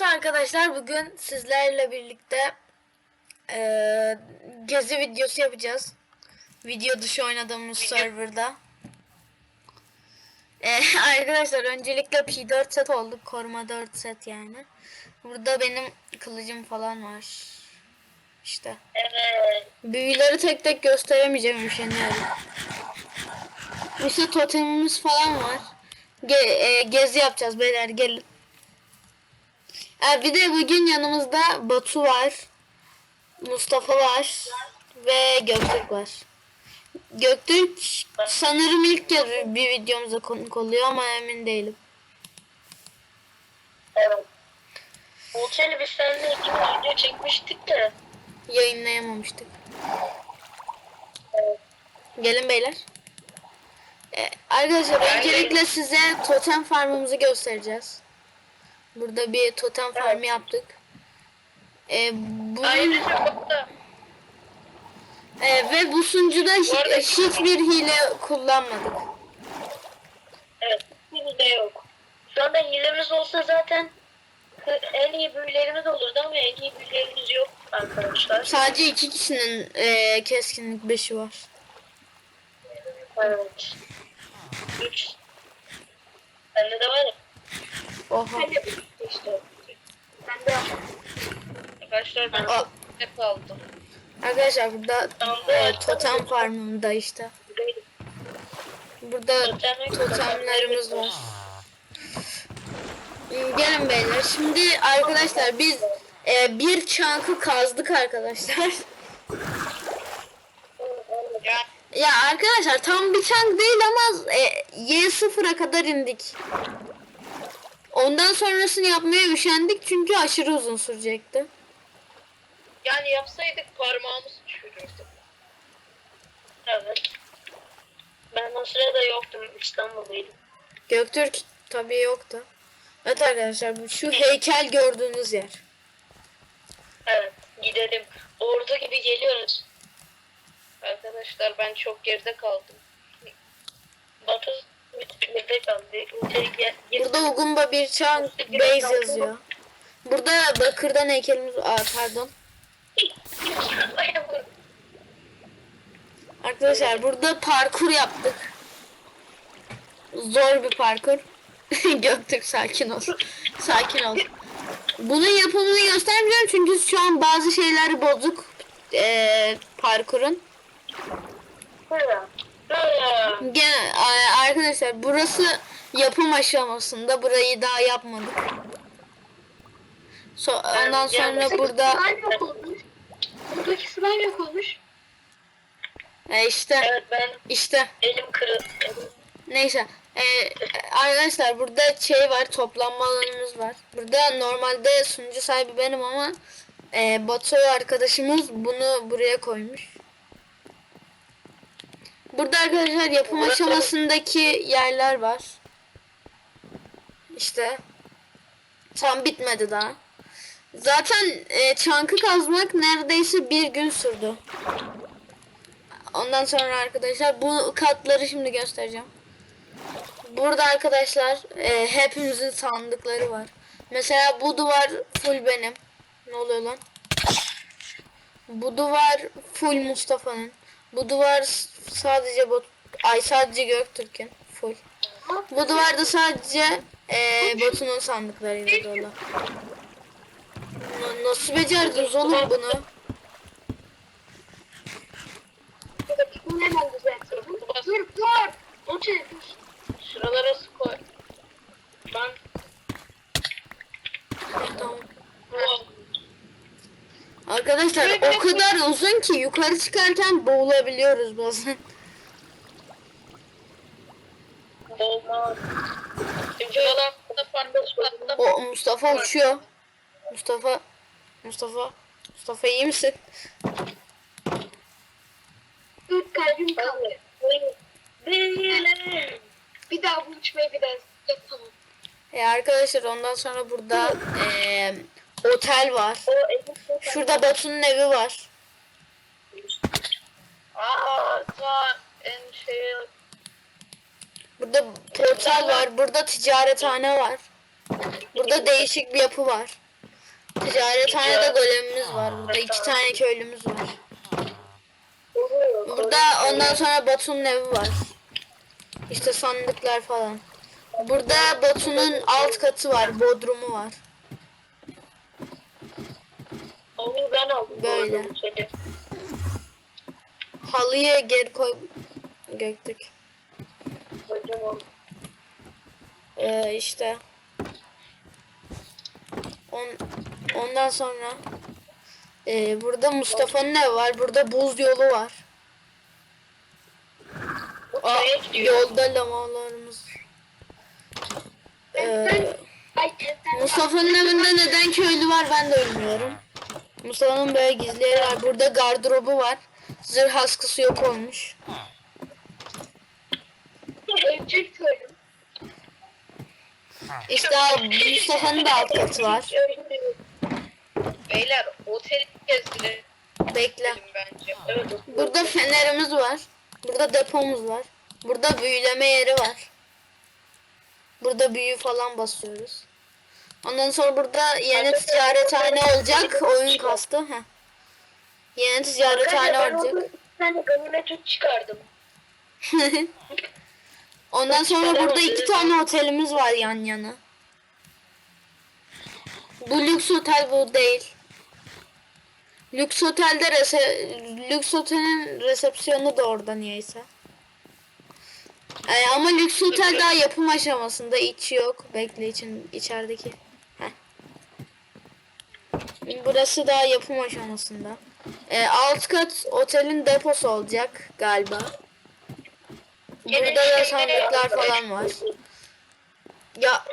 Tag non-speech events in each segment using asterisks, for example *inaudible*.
Evet arkadaşlar bugün sizlerle birlikte eee, gezi videosu yapacağız. Video dışı oynadığımız serverda. Eee, *laughs* arkadaşlar öncelikle P4 set olduk. Koruma 4 set yani. Burada benim kılıcım falan var. İşte. Evet. Büyüleri tek tek gösteremeyeceğim üşeniyorum. İşte totemimiz falan var. Ge- e, gezi yapacağız beyler gelin. E, bir de bugün yanımızda Batu var. Mustafa var. Ve Göktürk var. Göktürk sanırım ilk kez bir videomuza konuk oluyor ama emin değilim. Evet. Olçay'la biz seninle ikimiz video çekmiştik de. Yayınlayamamıştık. Evet. Gelin beyler. Ee, arkadaşlar öncelikle size totem farmımızı göstereceğiz. Burada bir totem farmı yaptık. Ee, bunun, Ayrıca burada e, ve bu sunucuda Bu arada- hiçbir hile kullanmadık. evet bir de yok. Şu anda hilemiz olsa zaten en iyi büyülerimiz olurdu ama en iyi büyülerimiz yok arkadaşlar. Sadece iki kişinin e, keskinlik 5'i var. Evet. Üç. Bende de var ya. Oha. İşte. Ben de Arkadaşlar ben Aa. hep aldım. Arkadaşlar burada e, totem farmında işte. Burada totemlerimiz var. Gelin beyler. Şimdi arkadaşlar biz e, bir çankı kazdık arkadaşlar. Ya ya arkadaşlar tam bir çank değil ama e, Y0'a kadar indik. Ondan sonrasını yapmaya üşendik çünkü aşırı uzun sürecekti. Yani yapsaydık parmağımız çürürdü. Evet. Ben o sırada yoktum. İstanbul'daydım. Göktürk tabii yoktu. Evet arkadaşlar bu şu heykel gördüğünüz yer. Evet. Gidelim. Ordu gibi geliyoruz. Arkadaşlar ben çok geride kaldım. Batı Burada Ugumba bir çank base yazıyor. Burada bakırdan heykelimiz Aa, pardon. Arkadaşlar burada parkur yaptık. Zor bir parkur. *laughs* Göktürk sakin ol. Sakin ol. Bunun yapımını göstermeyeceğim çünkü şu an bazı şeyler bozuk ee, parkurun. Hı. A- arkadaşlar burası yapım aşamasında. Burayı daha yapmadık. So ondan sonra burada. Buradaki slime yok olmuş. e, işte Evet ben işte elim kırıldı. neyse E, arkadaşlar burada şey var toplanma alanımız var. Burada normalde sunucu sahibi benim ama e, Batu arkadaşımız bunu buraya koymuş. Burada arkadaşlar yapım aşamasındaki yerler var. İşte tam bitmedi daha. Zaten e, çankı kazmak neredeyse bir gün sürdü. Ondan sonra arkadaşlar bu katları şimdi göstereceğim. Burada arkadaşlar e, hepimizin sandıkları var. Mesela bu duvar full benim. Ne oluyor lan? Bu duvar full Mustafa'nın. Bu duvar sadece bot ay sadece Göktürk'ün full. Bu duvarda sadece e, Batu'nun sandıklarıyla dolu. Na- Nasıl becerdiniz oğlum? Bunu hemen düzeltiyorum. Dur dur. O şey dur. Şuralara su koy. Ben Tamam. bu Arkadaşlar o kadar uzun ki yukarı çıkarken boğulabiliyoruz bazen. olmaz. Çünkü olan da farklı katta O Mustafa uçuyor. Mustafa Mustafa Mustafa iyi misin? Dur kalbim kaldı. Bir daha bu uçmayı bir daha yapamam. E arkadaşlar ondan sonra burada e, otel var. Elim Şurada Batu'nun evi var. Aa, ta en şey Burada portal var. Burada ticarethane var. Burada değişik bir yapı var. Ticarethanede golemimiz var. Burada iki tane köylümüz var. Burada ondan sonra Batu'nun evi var. İşte sandıklar falan. Burada Batu'nun alt katı var. Bodrumu var. Onu ben aldım. Böyle. Halıyı geri koy Göktürk. O. Ee, işte. On, ondan sonra ee, burada Mustafa'nın evi var. Burada buz yolu var. Aa, yolda lamalarımız. Ee, Mustafa'nın evinde neden köylü var ben de bilmiyorum. Mustafa'nın böyle gizli yeri var. Burada gardırobu var. Zırh askısı yok olmuş. Köylüm. İşte Mustafa'nın da alt katı var. Beyler oteli gezdirelim Bekle. bence. Evet. Burada fenerimiz var. Burada depomuz var. Burada büyüleme yeri var. Burada büyü falan basıyoruz. Ondan sonra burada yeni ticarethane olacak. Oyun kastı. Heh. Yeni ticarethane Ben olacak. orada bir tane ganimet çıkardım. *laughs* Ondan sonra burada iki tane otelimiz var yan yana. Bu lüks otel bu değil. Lüks otelde rese lüks otelin resepsiyonu da orada niyeyse. Ee, ama lüks otel daha yapım aşamasında içi yok. Bekle için içerideki. Heh. Burası daha yapım aşamasında. Ee, alt kat otelin deposu olacak galiba. Burada da sandıklar falan var. Ya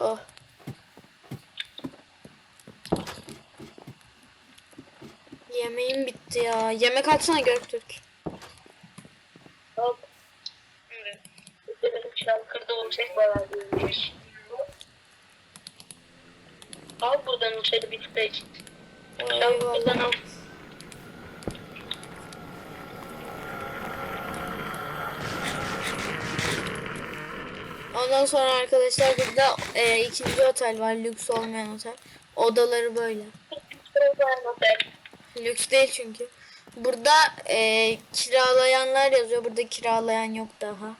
oh. Yemeğim bitti ya. Yemek atsana Göktürk. Hop. Benim şarkıda o ses bayağı büyümüş. Al buradan içeri bir. Al buradan al. Ondan sonra arkadaşlar burada e, ikinci otel var. Lüks olmayan otel. Odaları böyle. Lüks değil çünkü. Burada e, kiralayanlar yazıyor. Burada kiralayan yok daha.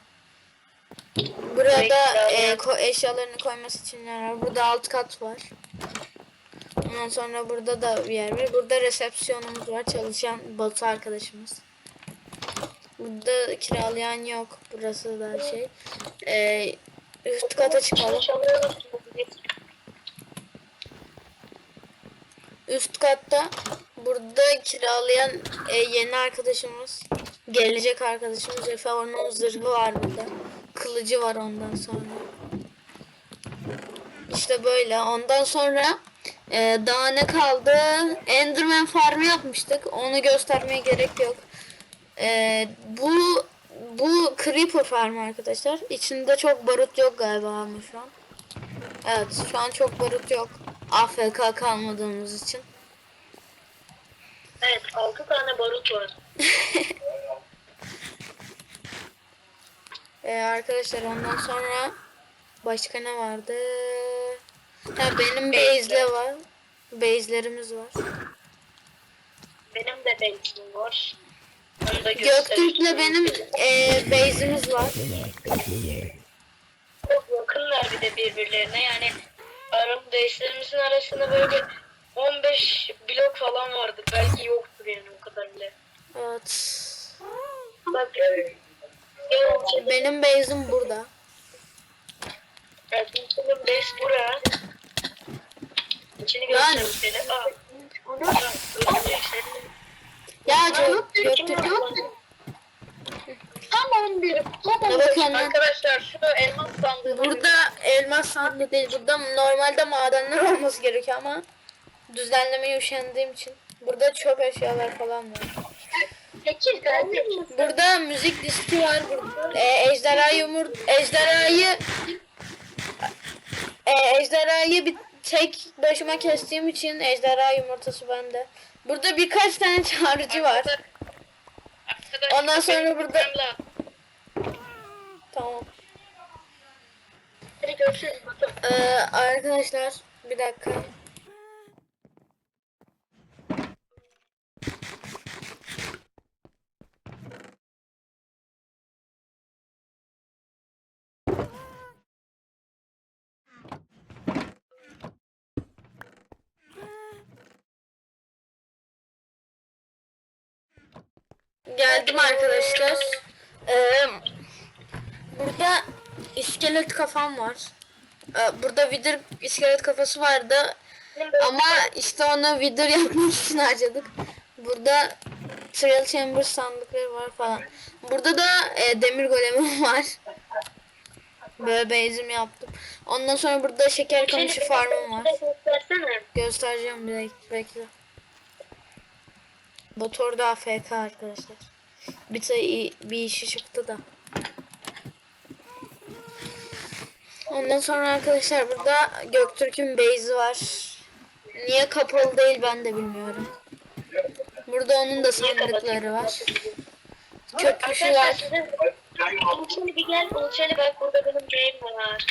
Burada e, ko- eşyalarını koyması için yer var. Burada alt kat var. Ondan sonra burada da bir yer var. Burada resepsiyonumuz var. Çalışan Batu arkadaşımız. Burada kiralayan yok. Burası da şey. E, üst kata çıkalım. Üst katta burada kiralayan e, yeni arkadaşımız, gelecek arkadaşımız Efe onun zırhı var burada. Kılıcı var ondan sonra. İşte böyle. Ondan sonra e, daha ne kaldı? Enderman farmı yapmıştık. Onu göstermeye gerek yok. E, bu bu Creeper farmı arkadaşlar. İçinde çok barut yok galiba ama şu an. Evet şu an çok barut yok. AFK kalmadığımız için. Evet 6 tane barut var. *laughs* Ee, arkadaşlar ondan sonra başka ne vardı? Ha benim base'le var. Base'lerimiz var. Benim de benimkim var. Göktürk'le benim e, base'imiz var. Çok yakınlar bir de birbirlerine yani aramda eşlerimizin arasında böyle 15 blok falan vardı. Belki yoktur yani o kadar bile. Evet. Bak Benim base'im burada. senin base buraya. İçini göstereyim seni. Aa. Aa, öleceksin. Ya Göktürk. Tam 11. Tam Ne 11. bakıyorsun lan? Arkadaşlar şu elmas sandığı Burada elmas sandığı değil. Burada normalde madenler *laughs* olması gerekiyor ama düzenlemeye üşendiğim için. Burada çöp eşyalar falan var. 8 geldi. Burada müzik diski var. Burada, e, ejderha yumurt ejderhayı e, ejderhayı bir tek başıma kestiğim için ejderha yumurtası bende. Burada birkaç tane çağrıcı var. Ondan sonra benim burada-. Tamam. Hadi. Görüşürüz. Ee, arkadaşlar bir dakika. Geldim arkadaşlar. Ee, burada iskelet kafam var. Ee, Burada Wither iskelet kafası vardı. Ama işte onu Wither *laughs* yapmak için harcadık. Burada Trial Chamber sandıkları var falan. Burada da e, demir golemim *laughs* var. Böyle base'im yaptım. Ondan sonra burada şeker kamışı farmım var. Göstereceğim bir bekle. Motor da AFK arkadaşlar. Bir, tay- bir işi çıktı da. Ondan sonra arkadaşlar burada Göktürk'ün base'i var. Niye kapalı değil ben de bilmiyorum. Burada onun da sandıkları var. Köprüsü Arkadaşlar var. sizin Uluçeli bir gel. Uluçeli bak burada benim game var.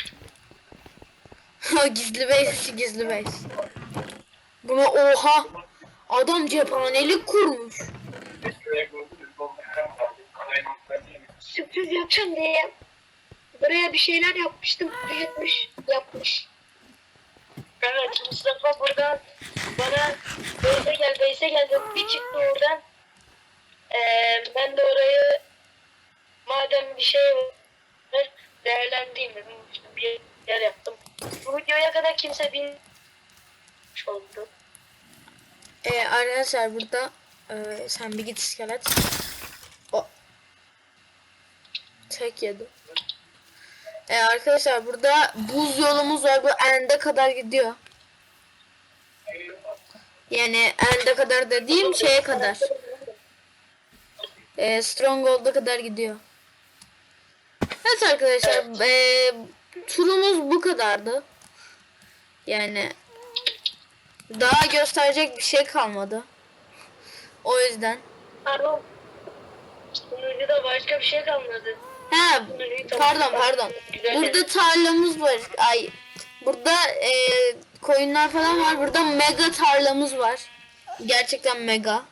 gizli base, gizli base. Buna oha. Adam cephanelik kurmuş. Sürpriz yapacağım diye. Buraya bir şeyler yapmıştım. Büyütmüş. Yapmış. Evet Mustafa buradan bana Beyse gel Beyse gel. Bir çıktı oradan. Ee, ben de orayı madem bir şey var değerlendireyim bir yer yaptım. Bu videoya kadar kimse bilmiş oldu. Ee, arkadaşlar burada e, sen bir git iskelet. O. Tek yedi. Ee, arkadaşlar burada buz yolumuz var. Bu ende kadar gidiyor. Yani ende kadar dediğim şeye kadar. Ee, Stronghold'a kadar gidiyor. Evet arkadaşlar ee, turumuz bu kadardı. Yani daha gösterecek bir şey kalmadı. O yüzden. Pardon. Sunucuda başka bir şey kalmadı. Ha pardon pardon. Burada tarlamız var. Ay burada e, koyunlar falan var. Burada mega tarlamız var. Gerçekten mega.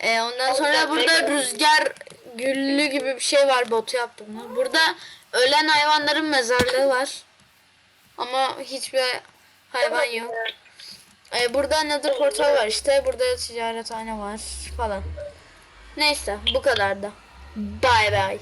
E, ondan sonra burada rüzgar güllü gibi bir şey var. Botu yaptım. Burada ölen hayvanların mezarlığı var. Ama hiçbir hayvan yok. E, burada Nether portal var işte. Burada ticarethane var falan. Neyse bu kadar da. Bye bye.